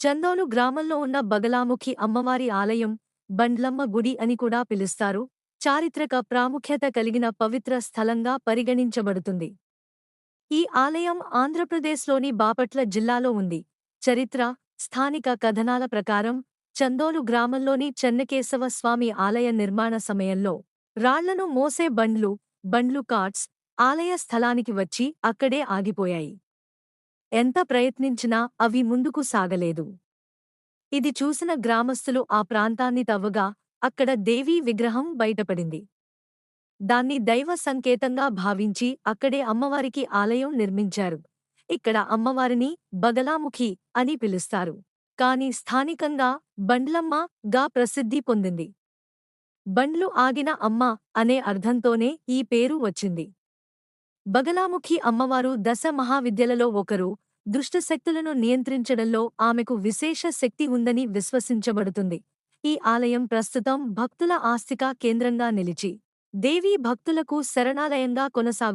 చందోలు గ్రామంలో ఉన్న బగలాముఖి అమ్మవారి ఆలయం బండ్లమ్మ గుడి అని కూడా పిలుస్తారు. చారిత్రక ప్రాముఖ్యత కలిగిన పవిత్ర స్థలంగా పరిగణించబడుతుంది. ఈ ఆలయం ఆంధ్రప్రదేశ్లోని బాపట్ల జిల్లాలో ఉంది. చరిత్ర స్థానిక కథనాల ప్రకారం చందోలు గ్రామంలోని చెన్నకేశవ స్వామి ఆలయ నిర్మాణ సమయంలో రాళ్ళను మోసే బండ్లు బండ్లు కార్ట్స్ ఆలయ స్థలానికి వచ్చి అక్కడే ఆగిపోయాయి. ఎంత ప్రయత్నించినా అవి ముందుకు సాగలేదు. ఇది చూసిన గ్రామస్తులు ఆ ప్రాంతాన్ని తవ్వగా అక్కడ దేవీ విగ్రహం బయటపడింది. దాన్ని దైవ సంకేతంగా భావించి అక్కడే అమ్మవారికి ఆలయం నిర్మించారు. ఇక్కడ అమ్మవారిని బగలాముఖి అని పిలుస్తారు. కాని స్థానికంగా బండ్లమ్మ గా ప్రసిద్ధి పొందింది. బండ్లు ఆగిన అమ్మ అనే అర్థంతోనే ఈ పేరు వచ్చింది. బగలాముఖి అమ్మవారు దశ మహావిద్యలలో ఒకరు. దుష్టశక్తులను నియంత్రించడంలో ఆమెకు విశేష శక్తి ఉందని విశ్వసించబడుతుంది. ఈ ఆలయం ప్రస్తుతం భక్తుల ఆస్తిక కేంద్రంగా నిలిచి దేవీ భక్తులకు శరణాలయంగా కొనసాగు